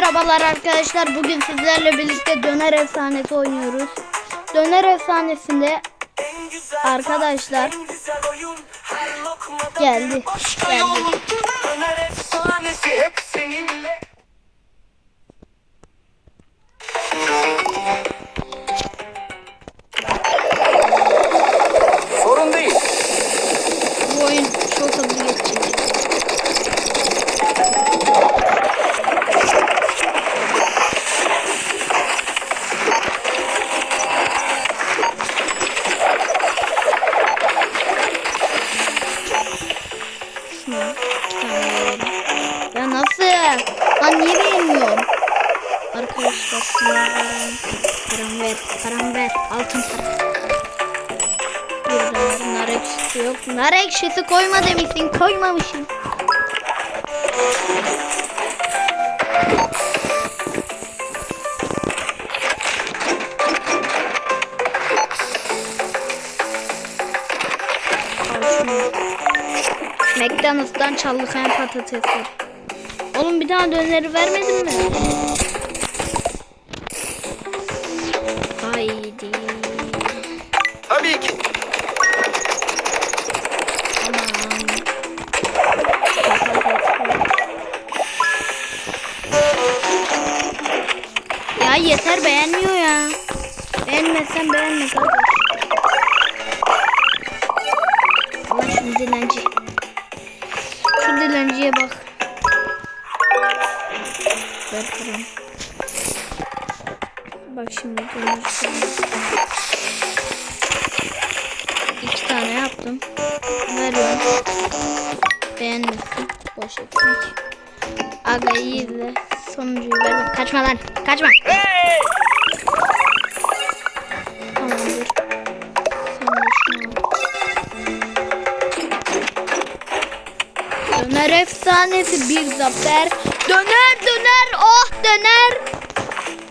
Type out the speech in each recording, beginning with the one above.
Merhabalar arkadaşlar. Bugün sizlerle birlikte Döner Efsanesi oynuyoruz. Döner Efsanesi'nde arkadaşlar geldi. Geldi. Döner Verelim. Param ver, param ver. Altın para. Nar ekşisi yok. Nar ekşisi koyma demişsin. Koymamışım. McDonald's'tan çaldıkan patatesler. Oğlum bir tane döneri vermedin mi? Haydi. Tabii ki. Ya yeter beğenmiyor ya. Beğenmezsen beğenme kardeş. Allah şu dilenci. Şu dilenciye bak. Ver param. Bak şimdi dönüş. İki tane yaptım. Veriyorum. Beğenmesin. Boş ekmek. Aga iyi izle. Sonuncuyu verdim. Kaçma lan. Kaçma. Hey! Tamamdır. De. Döner efsanesi bir zafer. Döner döner oh döner.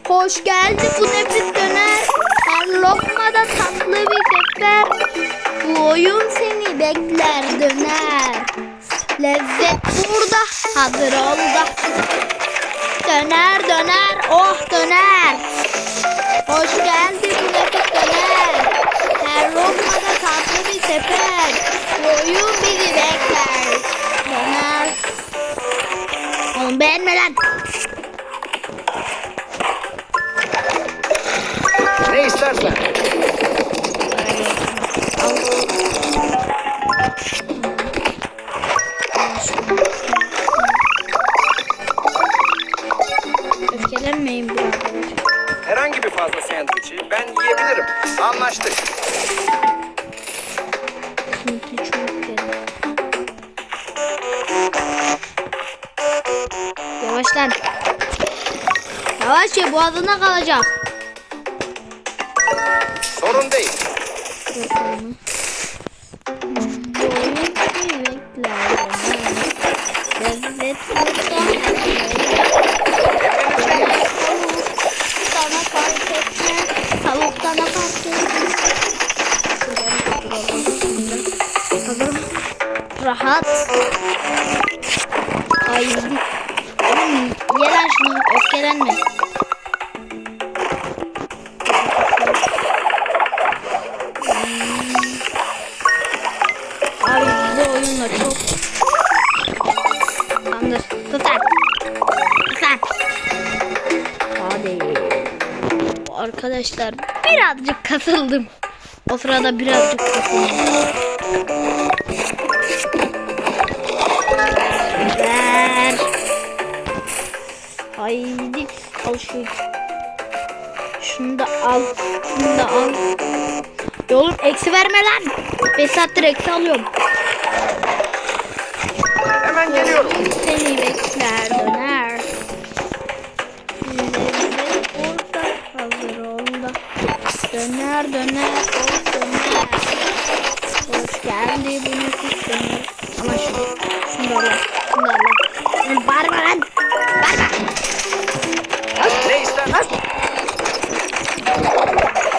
Hoş geldi bu nefis döner. Her lokmada tatlı bir sefer. Bu oyun seni bekler döner. Lezzet burada hazır ol da. Döner döner oh döner. Hoş geldin bu nefis döner. Her lokmada tatlı bir sefer. Bu oyun bizi bekler. Döner. Oğlum beğenme lan. Boğazına kalacak. Arkadaşlar birazcık kasıldım. O sırada birazcık kasıldım. Ver. Haydi. Al şu. Şunu da al. Şunu da al. Ya oğlum eksi verme lan. 5 saattir eksi alıyorum. Hemen geliyorum. Seni bekler Döner döner o döner. Hoş geldi bu nefis döner. Ama şu, şunu da al. Şunu da. Lan Bağırma lan. Bağırma. Ne istersen.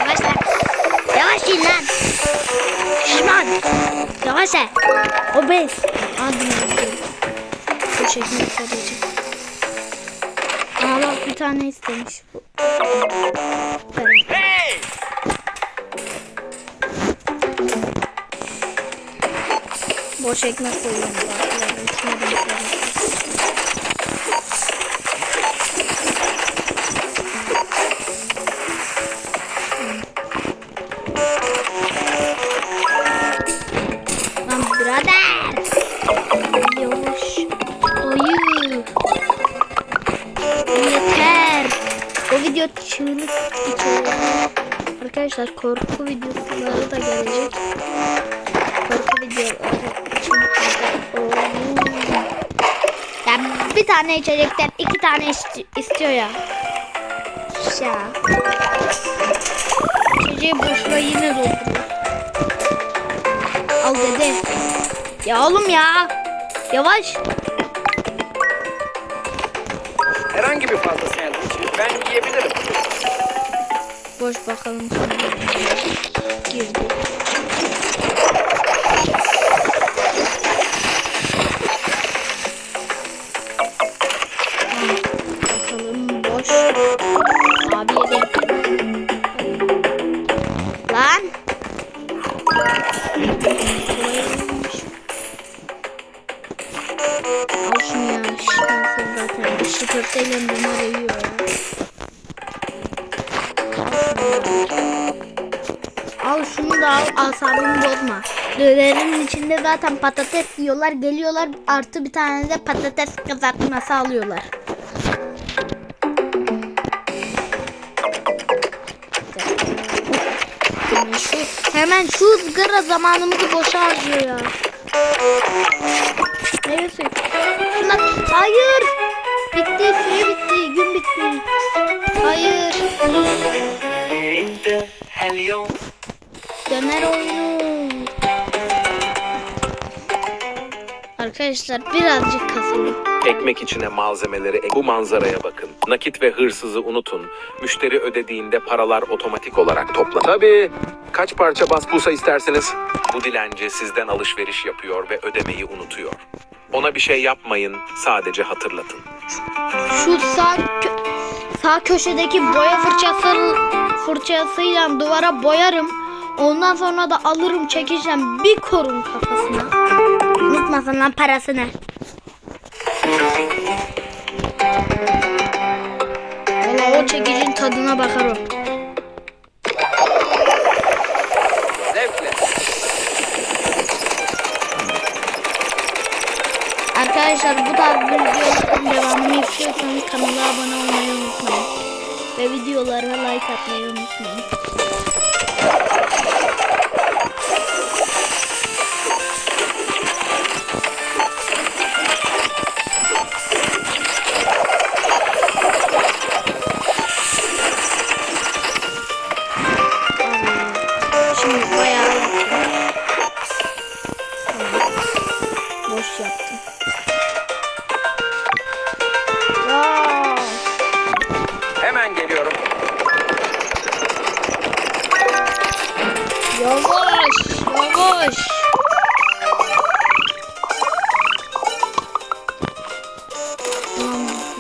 Yavaş lan. Yavaş in lan. Şişman. Yavaş lan. Obez. Hadi lan. Bu şekilde sadece. Aa bak bir tane istemiş bu. Boş ekmek koyuyorum. Bakıyorum. Yeter. O video çığlık içeriyor. Arkadaşlar korku tane içecekten iki tane isti- istiyor ya. Ya. İçeceği boşuna yine dolduruyor. Al dede. Ya oğlum ya. Yavaş. Herhangi bir fazla sandviçi ben yiyebilirim. Boş bakalım. Girdi. Al şunu ya. Şansız zaten. Dışı köfteyle numara yiyor ya. Al şunu da al asabımı bozma. Dönerin içinde zaten patates yiyorlar geliyorlar artı bir tane de patates kızartması alıyorlar. Hemen şu ızgara zamanımızı boşa harcıyor ya. Şunlar, hayır. Bitti, süre bitti, gün bitti. Hayır. Döner oyunu. Arkadaşlar birazcık kasalım. Ekmek içine malzemeleri ek- bu manzaraya bakın. Nakit ve hırsızı unutun. Müşteri ödediğinde paralar otomatik olarak toplanır. Tabii kaç parça basbulsa isterseniz. Bu dilenci sizden alışveriş yapıyor ve ödemeyi unutuyor. Ona bir şey yapmayın, sadece hatırlatın. Şu sağ kö- sağ köşedeki boya fırçası fırçasıyla duvara boyarım. Ondan sonra da alırım çekeceğim bir korun kafasına. Unutmasın lan parasını. Valla o çekicin tadına bakar o. Zevkle. Arkadaşlar bu tarz videoların devamını istiyorsanız kanala abone olmayı unutmayın. Ve videolara like atmayı unutmayın.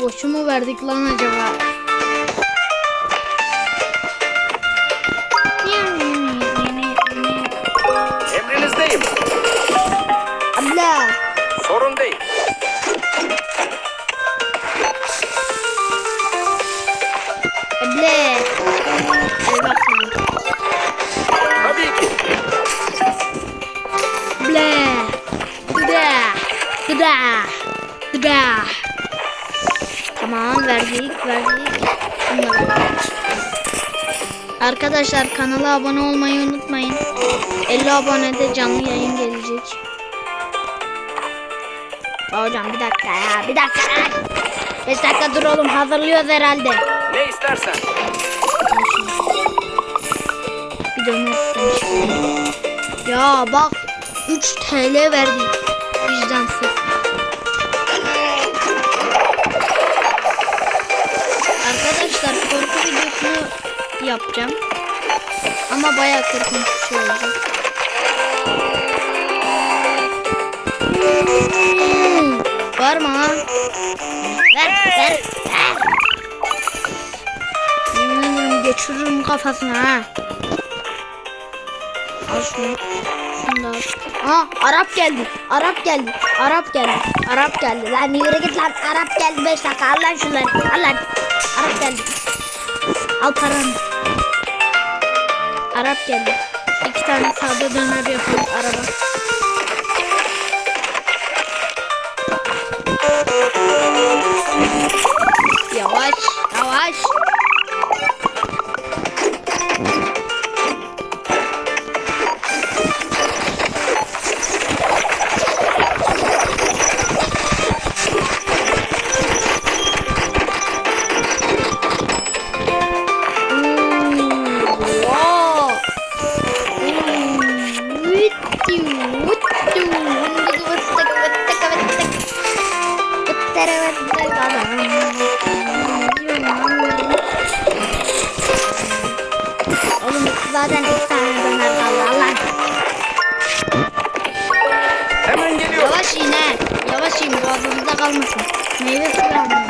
Boşu mu verdik lan acaba? Bunları. Arkadaşlar kanala abone olmayı unutmayın. 50 abonede canlı yayın gelecek. Hocam bir dakika ya bir dakika. 5 dakika dur oğlum hazırlıyoruz herhalde. Ne istersen. Bir döner istemiş. Ya bak 3 TL verdik. Vicdansız. Yapacağım. Ama bayağı korkunç bir şey olacak. Hmm, Var mı? Ver ver ver. uçururum kafasına ha. Şunu. Şunu Arap geldi. Arap geldi. Arap geldi. Arap geldi. Lan yürü git lan. Arap geldi 5 dakika. Al lan şunları. Al lan. Arap geldi. Al paranı. Arap geldi. İki tane sade döner yapıyoruz araba. Zaten iki tane döner kaldı Allah. Hemen geliyorum. Yavaş yine. Yavaş in boğazımızda kalmasın. Meyve suyu almam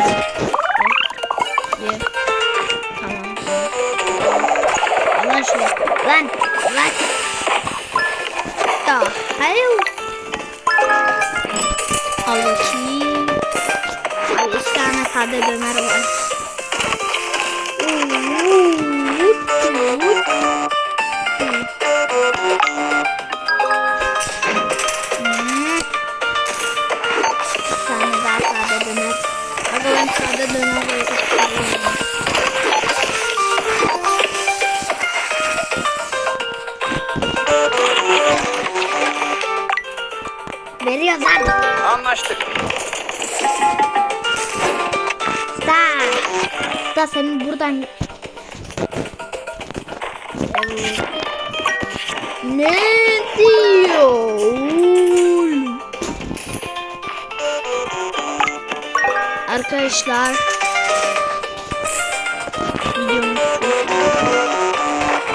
Arkadaşlar.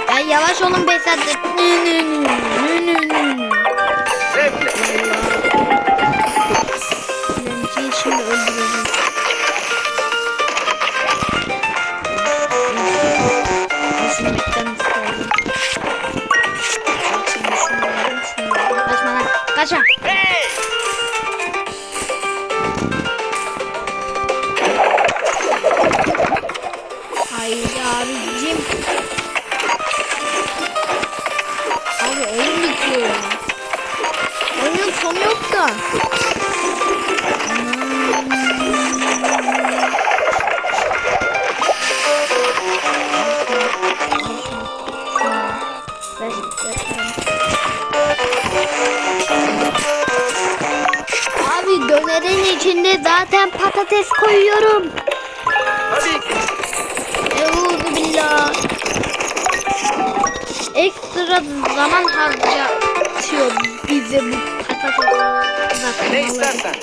Ya yavaş olun be zaten patates koyuyorum. Tabii ki. Euzu billah. Ekstra zaman harcatıyor bize bu patates. Ne istersen.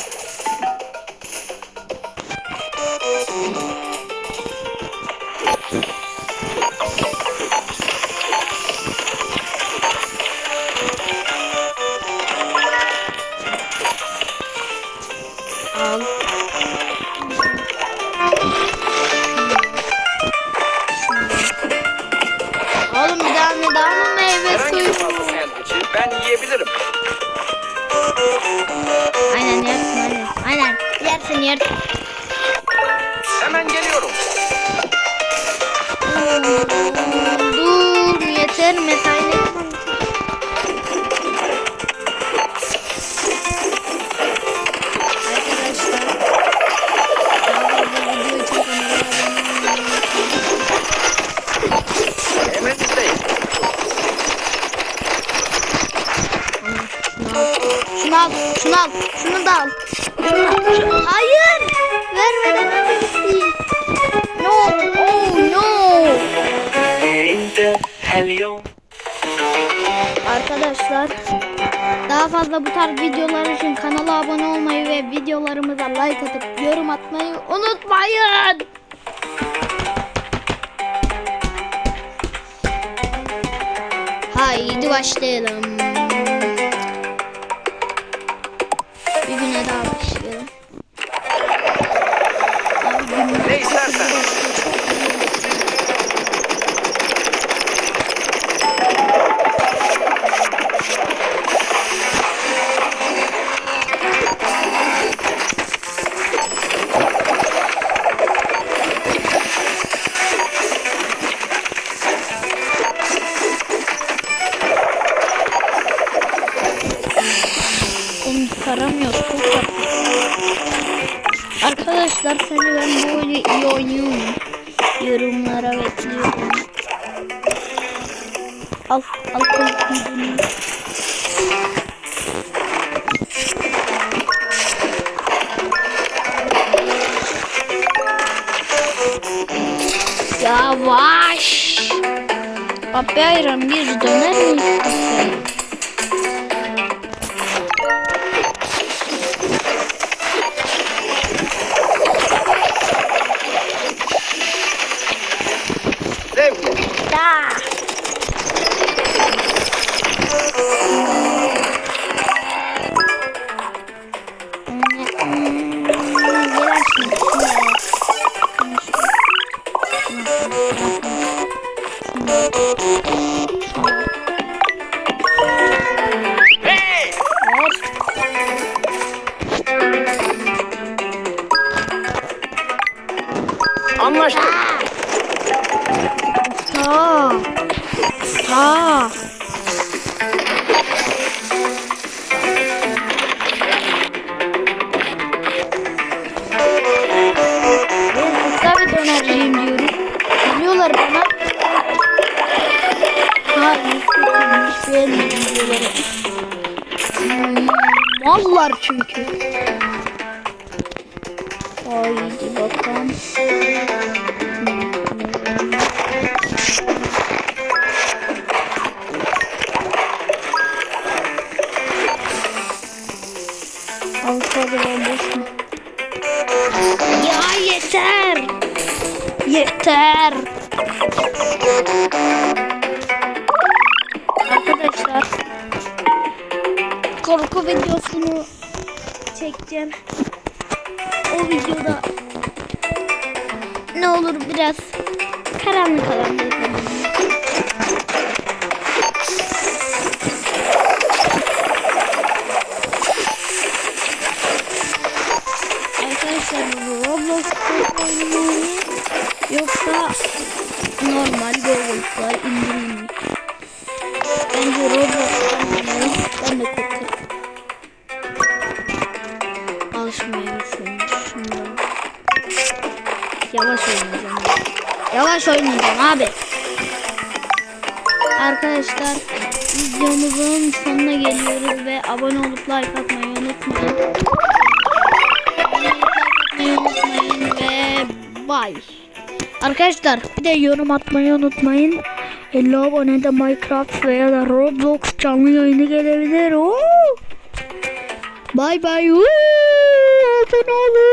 Arkadaşlar, daha fazla bu tarz videolar için kanala abone olmayı ve videolarımıza like atıp yorum atmayı unutmayın. Haydi başlayalım. Abi ayran bir döner Biliyorlar bana. Ha, hiç beğenmedim. Hmm, Mallar çünkü. Haydi bakalım. Avukado bomboş mu? Ya yeter. Yeter. Arkadaşlar. Korku videosunu çekeceğim. O videoda ne olur biraz karanlık alanda yapalım. Arkadaşlar Roblox oynamayı Yavaş oynayacağım. Yavaş oynayacağım abi. Arkadaşlar videomuzun sonuna geliyoruz ve abone olup like atmayı unutmayın. Unutmayın ve bye. Arkadaşlar bir de yorum atmayı unutmayın. 50 abonede Minecraft veya da Roblox canlı yayını gelebilir. Oo! Bye bye. Oo! Abone olun.